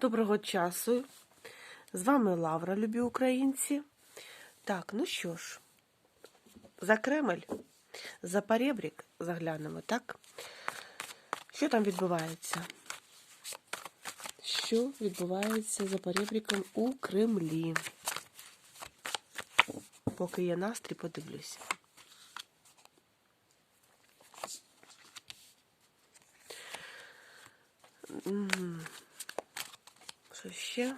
Доброго часу. З вами Лавра, любі українці. Так, ну що ж, за Кремль, за Поребрік заглянемо, так? Що там відбувається? Що відбувається за Поребріком у Кремлі? Поки є настрій, подивлюся. М, Ще?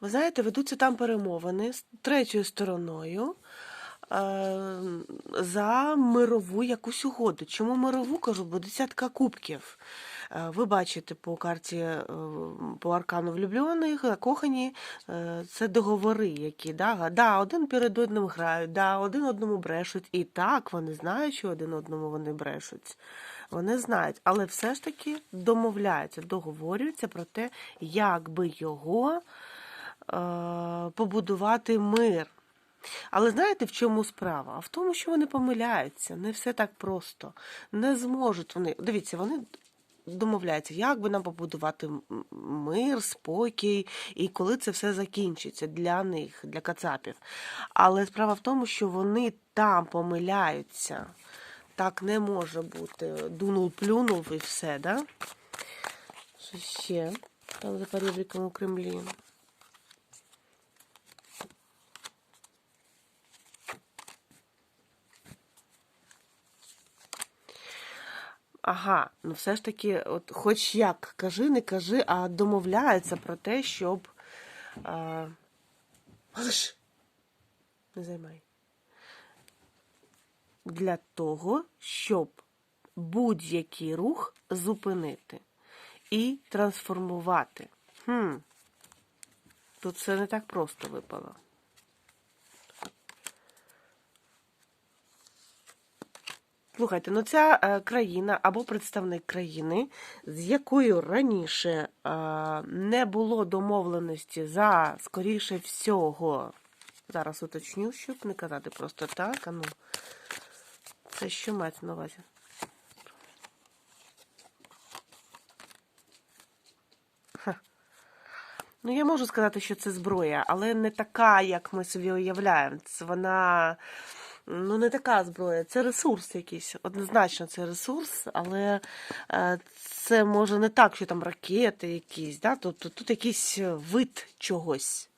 Ви знаєте, ведуться там перемовини з третьою стороною е, за мирову якусь угоду. Чому мирову кажу? Бо десятка кубків. Е, Ви бачите по карті е, по аркану влюблених, закохані, е, це договори, які да, да, один перед одним грають, да, один одному брешуть. І так вони знають, що один одному вони брешуть. Вони знають, але все ж таки домовляються, договорюються про те, як би його е, побудувати мир. Але знаєте, в чому справа? А в тому, що вони помиляються. Не все так просто. Не зможуть вони. Дивіться, вони домовляються, як би нам побудувати мир, спокій, і коли це все закінчиться для них, для кацапів. Але справа в тому, що вони там помиляються. Так не може бути. Дунув, плюнув і все, да? Що ще? Там за перебріком у Кремлі. Ага, ну все ж таки, от хоч як кажи, не кажи, а домовляються про те, щоб. А... Малиш! Не займай. Для того, щоб будь-який рух зупинити і трансформувати. Хм. Тут все не так просто випало. Слухайте, ну ця е, країна або представник країни, з якою раніше е, не було домовленості за, скоріше всього, зараз уточню, щоб не казати просто так, а ну, це що мається на увазі? Ну, я можу сказати, що це зброя, але не така, як ми собі уявляємо. Це вона. Ну, не така зброя, це ресурс якийсь. Однозначно, це ресурс, але е, це може не так, що там ракети якісь, да? тобто тут якийсь вид чогось.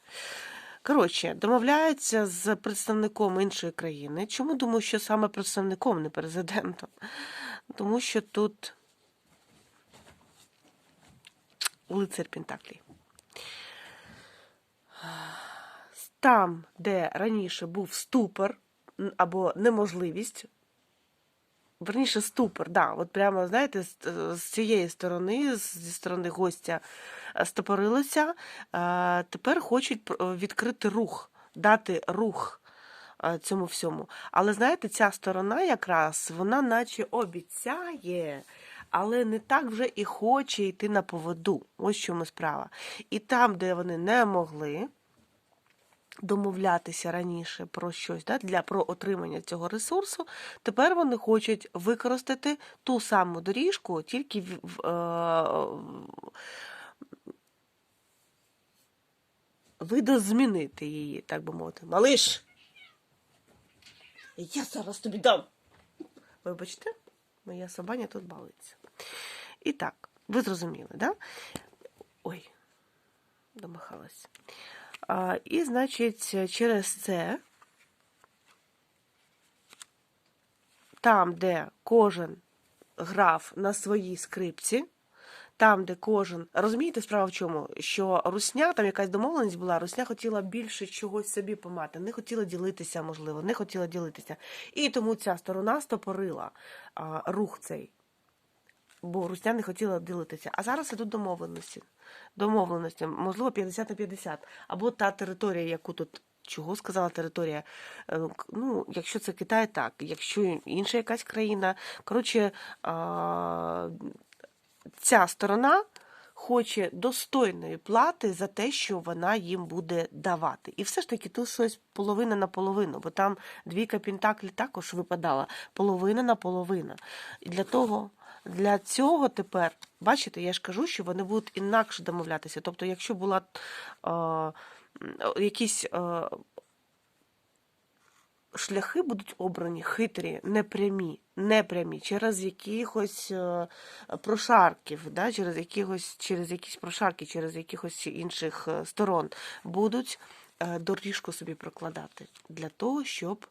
Коротше, домовляються з представником іншої країни. Чому думаю, що саме представником, не президентом? Тому що тут лицар Пентаклі. Там, де раніше був ступор, або неможливість. Верніше, ступор, да, от прямо, знаєте, з, з цієї сторони, зі сторони гостя е, стопорилося. е, Тепер хочуть відкрити рух, дати рух е, цьому всьому. Але знаєте, ця сторона якраз, вона наче обіцяє, але не так вже і хоче йти на поводу. Ось чому справа. І там, де вони не могли, домовлятися раніше про щось да, для про отримання цього ресурсу. Тепер вони хочуть використати ту саму доріжку, тільки в, в, е, видозмінити її, так би мовити. Малиш! Я зараз тобі дам. Вибачте, моя собаня тут балиться. І так, ви зрозуміли, да? Ой, домахалась. І, значить, через це, там, де кожен грав на своїй скрипці, там, де кожен. Розумієте, справа в чому? Що Русня, там якась домовленість була, Русня хотіла більше чогось собі помати, не хотіла ділитися, можливо, не хотіла ділитися. І тому ця сторона стопорила а, рух цей. Бо Русня не хотіла ділитися. А зараз ідуть домовленості. Домовленості, можливо, 50 на 50. Або та територія, яку тут. Чого сказала територія? Е, Ну, якщо це Китай, так. Якщо інша якась країна. Коротше, ця сторона хоче достойної плати за те, що вона їм буде давати. І все ж таки тут щось половина на половину, бо там двійка Пентаклі також випадала половина на половину. І для того, для цього тепер, бачите, я ж кажу, що вони будуть інакше домовлятися. Тобто, якщо була е, якісь. Е, шляхи будуть обрані хитрі, непрямі, непрямі, через якихось е, прошарків, да, через, якихось, через якісь прошарки, через якихось інших е, сторон будуть е, доріжку собі прокладати для того, щоб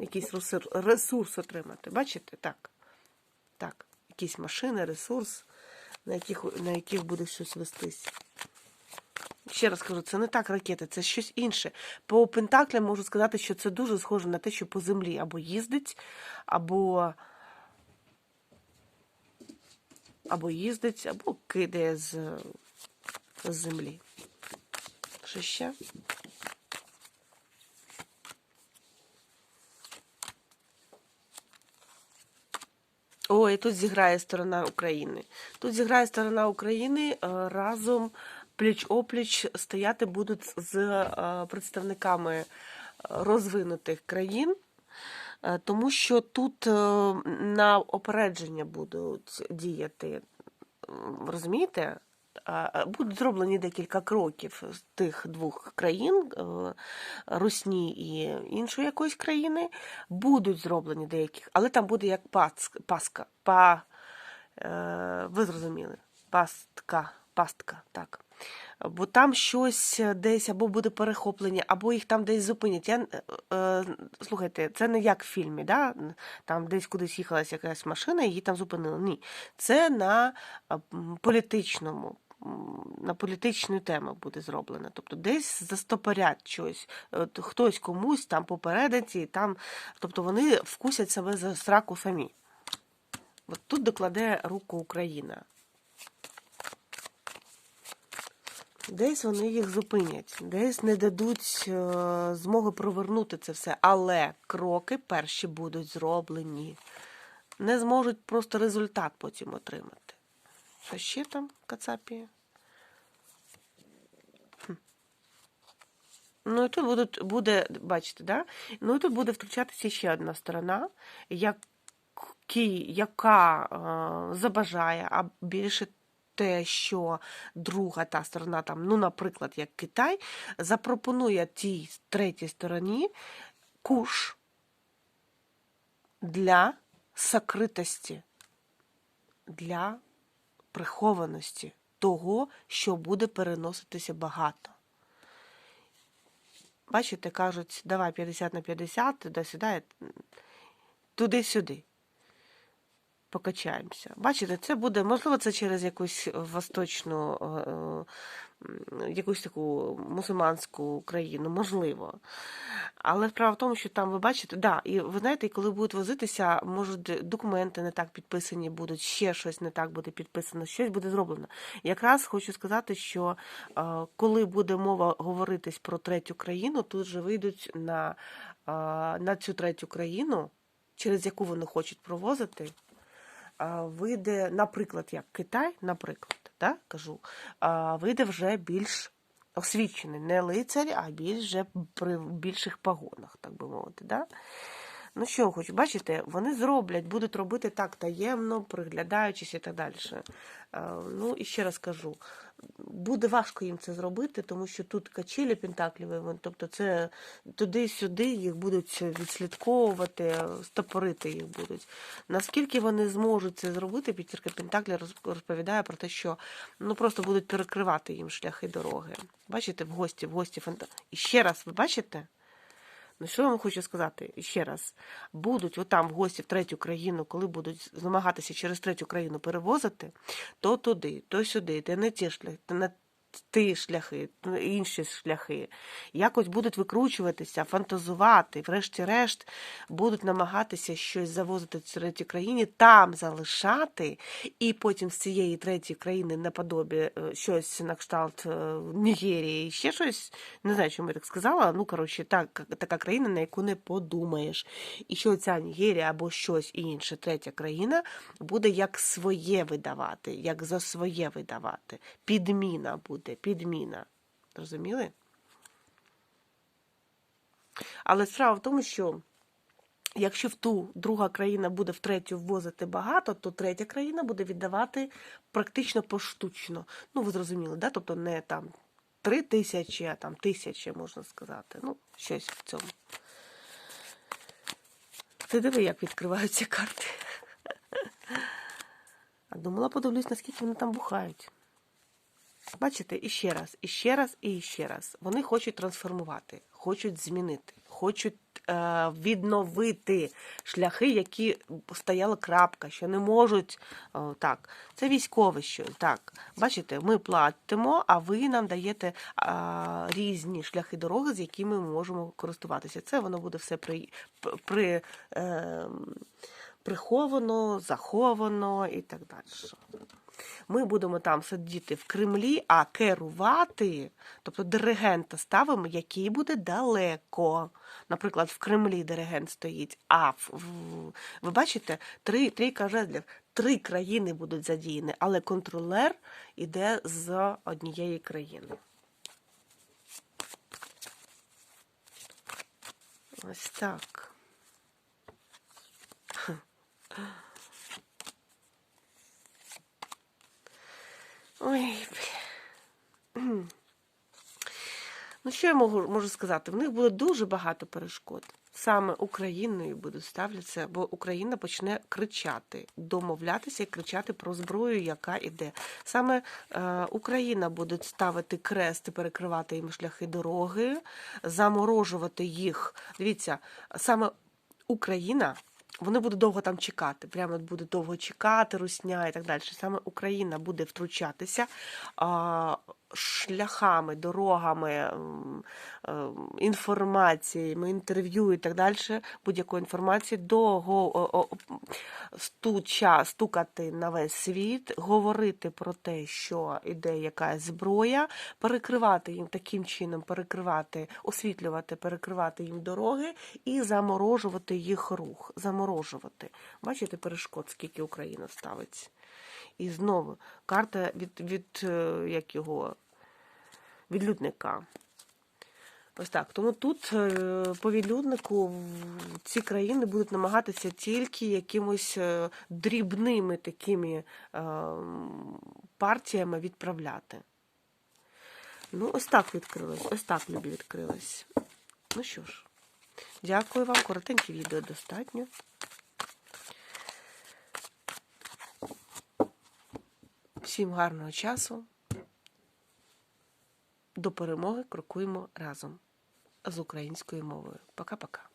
якийсь ресурс отримати. Бачите? Так. Так. Якісь машини, ресурс, на яких, на яких буде щось вестись. Ще раз кажу, це не так ракети, це щось інше. По Пентаклям можу сказати, що це дуже схоже на те, що по землі або їздить, або, або їздить, або кидає з, з землі. Що ще? Ой, тут зіграє сторона України. Тут зіграє сторона України е, разом пліч-опліч стояти будуть з е, представниками е, розвинутих країн, тому що тут на опередження будуть діяти. Розумієте? Будуть зроблені декілька кроків з тих двох країн, е, Русні і іншої якоїсь країни, будуть зроблені деякі, але там буде як паска, па, е, ви зрозуміли, пастка, пастка, так. Бо там щось десь або буде перехоплення, або їх там десь зупинять. Я, е, е, слухайте, це не як в фільмі, да? там десь кудись їхалася якась машина, її там зупинили. Ні. Це на політичному. На політичну тему буде зроблено. Тобто десь застопорять щось, От хтось комусь там попередить, і там, тобто вони вкусять себе за сраку самі. От тут докладе руку Україна. Десь вони їх зупинять, десь не дадуть е, змоги провернути це все. Але кроки перші будуть зроблені. Не зможуть просто результат потім отримати. Що ще там, Кацапія? Ну і тут будуть, буде, бачите, да? Ну і тут буде втручатися ще одна сторона, які, яка е, забажає, а більше те, що друга та сторона, там, ну, наприклад, як Китай, запропонує тій третій стороні куш для сокритості, для прихованості того, що буде переноситися багато. Бачите, кажуть, давай 50 на 50, туди-сюди, туди-сюди покачаємося. Бачите, це буде, можливо, це через якусь восточну, е, якусь таку мусульманську країну, можливо. Але справа в тому, що там ви бачите, да, і ви знаєте, і коли будуть возитися, можуть документи не так підписані будуть, ще щось не так буде підписано, щось буде зроблено. Якраз хочу сказати, що е, коли буде мова говоритись про третю країну, тут же вийдуть на, е, на цю третю країну, через яку вони хочуть провозити а, вийде, наприклад, як Китай, наприклад, да, кажу, вийде вже більш освічений, не лицар, а більш вже при більших погонах, так би мовити. Да? Ну що хочу, бачите, вони зроблять, будуть робити так таємно, приглядаючись і так далі. Ну і ще раз кажу, буде важко їм це зробити, тому що тут качелі пентакліві, тобто це туди-сюди їх будуть відслідковувати, стопорити їх будуть. Наскільки вони зможуть це зробити, п'ятірка Пентаклі розповідає про те, що ну просто будуть перекривати їм шляхи дороги. Бачите, в гості, в гості фанта. І ще раз, ви бачите? Ну, що я вам хочу сказати ще раз: будуть отам гості в третю країну, коли будуть намагатися через третю країну перевозити, то туди, то сюди, де не ті не ті шляхи, інші шляхи, якось будуть викручуватися, фантазувати, врешті-решт будуть намагатися щось завозити в третій країні, там залишати, і потім з цієї третьої країни наподобі е, щось на кшталт е, Нігерії, ще щось, не знаю, чому я так сказала. Ну, коротше, так, така країна, на яку не подумаєш. І що ця Нігерія або щось інше, третя країна, буде як своє видавати, як за своє видавати. Підміна буде, підміна. Розуміли? Але справа в тому, що якщо в ту друга країна буде в третю ввозити багато, то третя країна буде віддавати практично поштучно. Ну, ви зрозуміли, да? тобто не там три тисячі, а там тисячі, можна сказати. Ну, щось в цьому. Ти диви, як відкриваються карти. А думала, подивлюсь, наскільки вони там бухають. Бачите, і ще раз, і ще раз, і ще раз. Вони хочуть трансформувати, хочуть змінити, хочуть е, відновити шляхи, які стояла крапка, що не можуть. Так, це військове. Так, бачите, ми платимо, а ви нам даєте різні шляхи дороги, з якими ми можемо користуватися. Це воно буде все при, при е, приховано, заховано і так далі. Ми будемо там сидіти в Кремлі, а керувати, тобто диригента ставимо, який буде далеко. Наприклад, в Кремлі диригент стоїть, а в, в- ви бачите, три, трійка жезлів, три країни будуть задіяні, але контролер іде з однієї країни. Ось так. Ой. Ну, що я можу, можу сказати? В них буде дуже багато перешкод. Саме Україною будуть ставлятися, бо Україна почне кричати, домовлятися і кричати про зброю, яка іде. Саме е, Україна буде ставити крест і перекривати їм шляхи дороги, заморожувати їх. Дивіться, саме Україна. Вони будуть довго там чекати, прямо буде довго чекати, русня і так далі. Саме Україна буде втручатися а, шляхами, дорогами, ем, інформаціями, інтерв'ю і так далі, будь-якої інформації, довго стуча, стукати на весь світ, говорити про те, що іде якась зброя, перекривати їм таким чином, перекривати, освітлювати, перекривати їм дороги і заморожувати їх рух. Заморожувати. Бачите, перешкод, скільки Україна ставить. І знову карта від, від е, як його, відлюдника. Ось так. Тому тут е, по відлюднику ці країни будуть намагатися тільки якимось е, дрібними такими партіями відправляти. Ну, ось так відкрилось. Ось так любі відкрилось. Ну що ж, дякую вам. Коротеньке відео достатньо. Всім гарного часу. До перемоги крокуємо разом з українською мовою. Пока-пока.